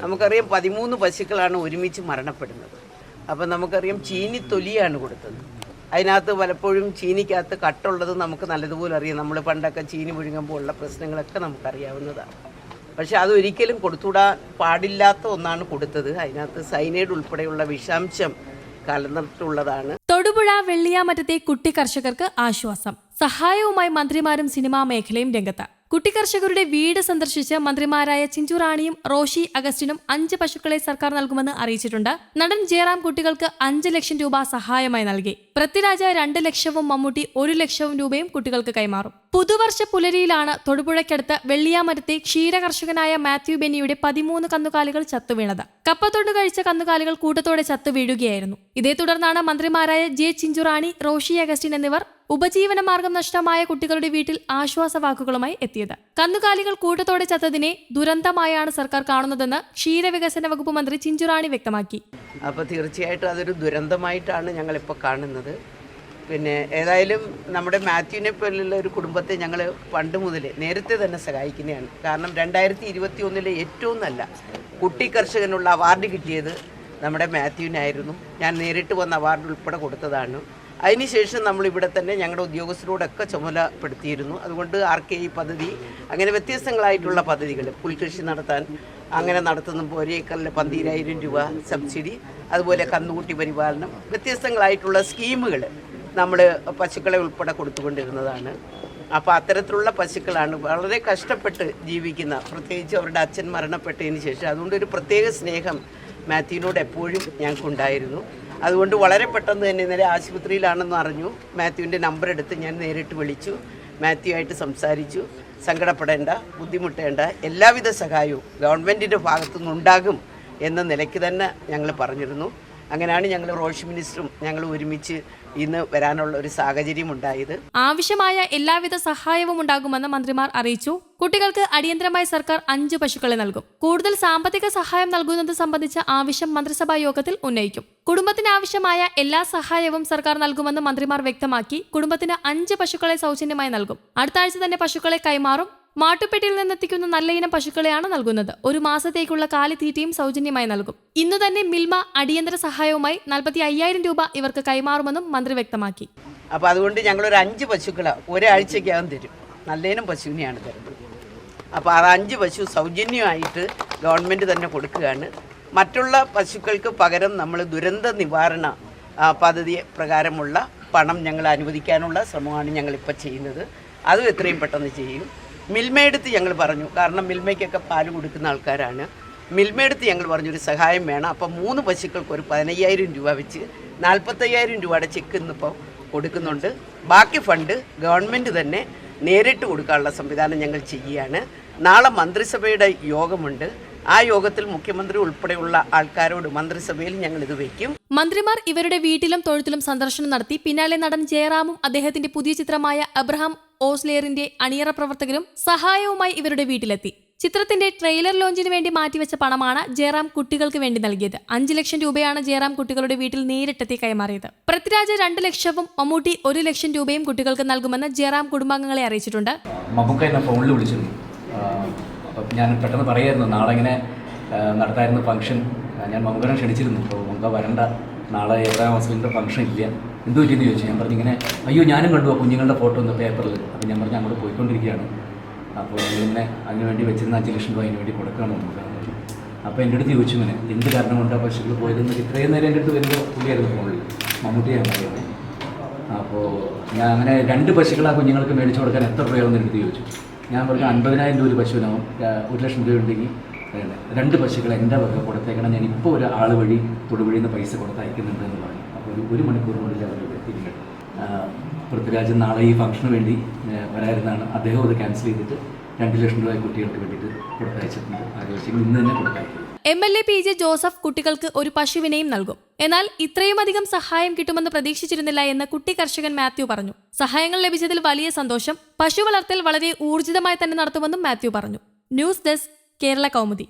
നമുക്കറിയാം പതിമൂന്ന് പശുക്കളാണ് ഒരുമിച്ച് മരണപ്പെടുന്നത്. അപ്പം നമുക്കറിയാം ചീനി തൊലിയാണ് കൊടുത്തത്. അതിനകത്ത് പലപ്പോഴും ചീനിക്കകത്ത് കട്ടുള്ളത് നമുക്ക് നല്ലതുപോലെ അറിയാം. നമ്മൾ പണ്ടൊക്കെ ചീനി വിഴുങ്ങുമ്പോൾ ഉള്ള പ്രശ്നങ്ങളൊക്കെ നമുക്കറിയാവുന്നതാണ്. പക്ഷെ അതൊരിക്കലും കൊടുത്തുവിടാൻ പാടില്ലാത്ത ഒന്നാണ് കൊടുത്തത്. അതിനകത്ത് സൈനൈഡ് ഉൾപ്പെടെയുള്ള വിഷാംശം കലർന്നിട്ടുള്ളതാണ്. തൊടുപുഴ വെള്ളിയാമറ്റത്തെ കുട്ടി കർഷകർക്ക് ആശ്വാസം. സഹായവുമായി മന്ത്രിമാരും സിനിമാ മേഖലയും രംഗത്ത്. കുട്ടി കർഷകരുടെ വീട് സന്ദർശിച്ച് മന്ത്രിമാരായ ചിഞ്ചുറാണിയും റോഷി അഗസ്റ്റിനും അഞ്ച് പശുക്കളെ സർക്കാർ നൽകുമെന്ന് അറിയിച്ചിട്ടുണ്ട്. നടൻ ജയറാം കുട്ടികൾക്ക് അഞ്ച് ലക്ഷം രൂപ സഹായമായി നൽകി. പൃഥ്വിരാജ രണ്ട് ലക്ഷവും മമ്മൂട്ടി ഒരു ലക്ഷവും രൂപയും കുട്ടികൾക്ക് കൈമാറും. പുതുവർഷ പുലരിയിലാണ് തൊടുപുഴയ്ക്കടുത്ത് വെള്ളിയാമരത്തെ ക്ഷീരകർഷകനായ മാത്യു ബെന്നിയുടെ പതിമൂന്ന് കന്നുകാലികൾ ചത്തുവീണത്. കപ്പത്തൊണ്ട് കഴിച്ച കന്നുകാലികൾ കൂട്ടത്തോടെ ചത്തു വീഴുകയായിരുന്നു ഇതേ തുടർന്നാണ് മന്ത്രിമാരായ ജെ ചിഞ്ചുറാണി റോഷി അഗസ്റ്റിൻ എന്നിവർ ഉപജീവന മാർഗം നഷ്ടമായ കുട്ടികളുടെ വീട്ടിൽ ആശ്വാസവാക്കുകളുമായി എത്തിയത്. കന്നുകാലികൾ കൂട്ടത്തോടെ ചത്തതിനെ ദുരന്തമായാണ് സർക്കാർ കാണുന്നതെന്ന് ക്ഷീരവികസന വകുപ്പ് മന്ത്രി ചിഞ്ചുറാണി വ്യക്തമാക്കി. അപ്പോൾ തീർച്ചയായിട്ടും അതൊരു ദുരന്തമായിട്ടാണ് ഞങ്ങൾ ഞങ്ങളിപ്പോൾ കാണുന്നത്. പിന്നെ ഏതായാലും നമ്മുടെ മാത്യുവിനെ പോലുള്ള ഒരു കുടുംബത്തെ ഞങ്ങൾ പണ്ട് മുതൽ നേരത്തെ തന്നെ സഹായിക്കുന്നതാണ്. കാരണം രണ്ടായിരത്തി ഇരുപത്തി ഒന്നിലെ ഏറ്റവും നല്ല കുട്ടി കർഷകനുള്ള അവാർഡ് കിട്ടിയത് നമ്മുടെ മാത്യുവിനായിരുന്നു. ഞാൻ നേരിട്ട് വന്ന അവാർഡ് ഉൾപ്പെടെ കൊടുത്തതാണ്. അതിനുശേഷം നമ്മൾ ഇവിടെ തന്നെ ഞങ്ങളുടെ ഉദ്യോഗസ്ഥരോടൊക്കെ ചുമതലപ്പെടുത്തിയിരുന്നു. അതുകൊണ്ട് ആർ കെ ഇ പദ്ധതി അങ്ങനെ വ്യത്യസ്തങ്ങളായിട്ടുള്ള പദ്ധതികൾ പുൽകൃഷി നടത്താൻ അങ്ങനെ നടത്തുന്ന ഒരേക്കറിൽ പന്തിരായിരം രൂപ സബ്സിഡി അതുപോലെ കന്നുകുട്ടി പരിപാലനം വ്യത്യസ്തങ്ങളായിട്ടുള്ള സ്കീമുകൾ നമ്മൾ പശുക്കളെ ഉൾപ്പെടെ കൊടുത്തുകൊണ്ടിരുന്നതാണ്. അപ്പോൾ അത്തരത്തിലുള്ള പശുക്കളാണ് വളരെ കഷ്ടപ്പെട്ട് ജീവിക്കുന്ന പ്രത്യേകിച്ച് അവരുടെ അച്ഛൻ മരണപ്പെട്ടതിന് ശേഷം. അതുകൊണ്ട് ഒരു പ്രത്യേക സ്നേഹം മാത്യുവിനോട് എപ്പോഴും ഞങ്ങൾക്കുണ്ടായിരുന്നു. അതുകൊണ്ട് വളരെ പെട്ടെന്ന് തന്നെ ഇന്നലെ ആശുപത്രിയിലാണെന്ന് അറിഞ്ഞു. മാത്യുവിന്റെ നമ്പർ എടുത്ത് ഞാൻ നേരിട്ട് വിളിച്ചു. മാത്യു ആയിട്ട് സംസാരിച്ചു. സങ്കടപ്പെടേണ്ട ബുദ്ധിമുട്ടേണ്ട എല്ലാവിധ സഹായവും ഗവൺമെന്റിന്റെ ഭാഗത്തു നിന്നുണ്ടാകും എന്ന നിലയ്ക്ക് തന്നെ ഞങ്ങൾ പറഞ്ഞിരുന്നു. അങ്ങനെയാണ് ഞങ്ങൾ റോഷ് മിനിസ്റ്ററും ഞങ്ങൾ ഒരുമിച്ച് ഇന്ന് വരാനുള്ള ഒരു സാഹചര്യം ഉണ്ടായത്. ആവശ്യമായ എല്ലാവിധ സഹായവും ഉണ്ടാകുമെന്ന് മന്ത്രിമാർ അറിയിച്ചു. കുട്ടികൾക്ക് അടിയന്തരമായി സർക്കാർ അഞ്ച് പശുക്കളെ നൽകും. കൂടുതൽ സാമ്പത്തിക സഹായം നൽകുന്നത് സംബന്ധിച്ച ആവശ്യം മന്ത്രിസഭാ യോഗത്തിൽ ഉന്നയിക്കും. കുടുംബത്തിന് ആവശ്യമായ എല്ലാ സഹായവും സർക്കാർ നൽകുമെന്ന് മന്ത്രിമാർ വ്യക്തമാക്കി കുടുംബത്തിന് അഞ്ച് പശുക്കളെ സൗജന്യമായി നൽകും. അടുത്ത ആഴ്ച തന്നെ പശുക്കളെ കൈമാറും. മാട്ടുപ്പെട്ടിയിൽ നിന്നെത്തിക്കുന്ന നല്ല ഇനം പശുക്കളെയാണ് നൽകുന്നത്. ഒരു മാസത്തേക്കുള്ള കാലിത്തീറ്റയും സൗജന്യമായി നൽകും. ഇന്നു തന്നെ മിൽമ അടിയന്തര സഹായവുമായി നാൽപ്പത്തി അയ്യായിരം രൂപ ഇവർക്ക് കൈമാറുമെന്നും മന്ത്രി വ്യക്തമാക്കി. അപ്പോൾ അതുകൊണ്ട് ഞങ്ങൾ ഒരു അഞ്ച് പശുക്കളെ ഒരാഴ്ചക്കകം തരും. നല്ലയിനം പശുവിനെയാണ് തരുന്നത്. അപ്പോൾ ആ അഞ്ച് പശു സൗജന്യമായിട്ട് ഗവൺമെന്റ് തന്നെ കൊടുക്കുകയാണ്. മറ്റുള്ള പശുക്കൾക്ക് പകരം നമ്മൾ ദുരന്ത നിവാരണ പദ്ധതി പ്രകാരമുള്ള പണം ഞങ്ങൾ അനുവദിക്കാനുള്ള ശ്രമമാണ് ഞങ്ങളിപ്പോൾ ചെയ്യുന്നത്. അതും എത്രയും പെട്ടെന്ന് ചെയ്യും. മിൽമയെടുത്ത് ഞങ്ങൾ പറഞ്ഞു. കാരണം മിൽമയ്ക്കൊക്കെ പാൽ കൊടുക്കുന്ന ആൾക്കാരാണ്. മിൽമയെടുത്ത് ഞങ്ങൾ പറഞ്ഞു ഒരു സഹായം വേണം. അപ്പം മൂന്ന് പശുക്കൾക്ക് ഒരു പതിനയ്യായിരം രൂപ വെച്ച് നാൽപ്പത്തയ്യായിരം രൂപയുടെ ചെക്ക് ഇന്നിപ്പോൾ കൊടുക്കുന്നുണ്ട്. ബാക്കി ഫണ്ട് ഗവൺമെന്റ് തന്നെ നേരിട്ട് കൊടുക്കാനുള്ള സംവിധാനം ഞങ്ങൾ ചെയ്യുകയാണ് നാളെ മന്ത്രിസഭയുടെ യോഗമുണ്ട്. ആ യോഗത്തിൽ മുഖ്യമന്ത്രി ഉൾപ്പെടെയുള്ള ആൾക്കാരോട് മന്ത്രിസഭയിൽ ഞങ്ങൾ ഇത് വയ്ക്കും മന്ത്രിമാർ ഇവരുടെ വീട്ടിലും തൊഴുത്തിലും സന്ദർശനം നടത്തി പിന്നാലെ നടൻ ജയറാമും അദ്ദേഹത്തിന്റെ പുതിയ ചിത്രമായ അബ്രഹാം ഓസ്ലേറിന്റെ അണിയറ പ്രവർത്തകരും സഹായവുമായി ഇവരുടെ വീട്ടിലെത്തി. ചിത്രത്തിന്റെ ട്രെയിലർ ലോഞ്ചിന് വേണ്ടി മാറ്റിവെച്ച പണമാണ് ജയറാം കുട്ടികൾക്ക് വേണ്ടി നൽകിയത്. അഞ്ച് ലക്ഷം രൂപയാണ് ജയറാം കുട്ടികളുടെ വീട്ടിൽ നേരിട്ടെത്തി കൈമാറിയത്. പൃഥ്വിരാജ് രണ്ട് ലക്ഷവും മമ്മൂട്ടി ഒരു ലക്ഷം രൂപയും കുട്ടികൾക്ക് നൽകുമെന്ന് ജയറാം കുടുംബാംഗങ്ങളെ അറിയിച്ചിട്ടുണ്ട്. ഫോണിൽ വിളിച്ചിരുന്നു. ഞാൻ പെട്ടെന്ന് നാളെ ഇങ്ങനെ നടത്തായിരുന്നു ഫംഗ്ഷൻ ഞാൻ ക്ഷണിച്ചിരുന്നു. വരണ്ട നാളെ ഏഴാം മാസത്തിന്റെ ഫംഗ്ഷൻ ഇല്ല. എന്ത് പറ്റിയെന്ന് ചോദിച്ചു. ഞാൻ പറഞ്ഞു ഇങ്ങനെ അയ്യോ ഞാനും കണ്ടു ആ കുഞ്ഞുങ്ങളുടെ ഫോട്ടോ ഒന്ന് പേപ്പറിൽ അപ്പോൾ ഞാൻ പറഞ്ഞു അങ്ങോട്ട് പോയിക്കൊണ്ടിരിക്കുകയാണ്. അപ്പോൾ ഇങ്ങനെ അതിനുവേണ്ടി വെച്ചിരുന്ന അഞ്ച് ലക്ഷം രൂപ അതിന് വേണ്ടി കൊടുക്കുകയാണ് നമുക്ക് അപ്പോൾ എന്റെ അടുത്ത് ചോദിച്ചു ഇങ്ങനെ എന്ത് കാരണം കൊണ്ടാണ് പശുക്കൾ പോയതെന്ന്? ഇത്രയും നേരം എന്റെ അടുത്ത് വരുമ്പോൾ പുള്ളിയായിരുന്നു ഫോണിൽ മമ്മൂട്ടിയാണ് പറയുന്നത് അപ്പോൾ ഞാൻ അങ്ങനെ രണ്ട് പശുക്കൾ ആ കുഞ്ഞുങ്ങൾക്ക് മേടിച്ചു കൊടുക്കാൻ എത്ര രൂപയാണെന്ന് എടുത്ത് ചോദിച്ചു. ഞാൻ പറഞ്ഞു അൻപതിനായിരം രൂപ ഒരു പശുവിനാവും. ഒരു ലക്ഷം രൂപ ഉണ്ടെങ്കിൽ രണ്ട് പശുക്കൾ എന്റെ വക കൊടുത്തേക്കണം. ഞാൻ ഇപ്പോൾ ഒരു ആൾ വഴി തൊടുവഴിയിൽ നിന്ന് പൈസ കൊടുത്തയക്കുന്നുണ്ട് എന്ന് പറഞ്ഞു. അപ്പോൾ ഒരു ഒരു മണിക്കൂറിനുള്ളിൽ അവർ എത്തിയിട്ടുണ്ട് പൃഥ്വിരാജ് നാളെ ഈ ഫംഗ്ഷന് വേണ്ടി വരായിരുന്നാണ് അദ്ദേഹം അത് ക്യാൻസൽ ചെയ്തിട്ട് രണ്ട് ലക്ഷം രൂപ കുട്ടികൾക്ക് വേണ്ടിയിട്ട് കൊടുത്തയച്ചിട്ടുണ്ട്. ആലോചിച്ചെങ്കിൽ ഇന്ന് തന്നെ കൊടുത്തയക്കും M L A P J Joseph കുട്ടികൾക്ക് ഒരു പശുവിനെയും നൽകും. എന്നാൽ ഇത്രയും അധികം സഹായം കിട്ടുമെന്ന് പ്രതീക്ഷിച്ചിരുന്നില്ല എന്ന് കുട്ടി കർഷകൻ മാത്യു പറഞ്ഞു. സഹായങ്ങൾ ലഭിച്ചതിൽ വലിയ സന്തോഷം. പശു വളർത്തൽ വളരെ ഊർജിതമായി തന്നെ നടത്തുമെന്നും മാത്യു പറഞ്ഞു. News desk Kerala Kaumudi.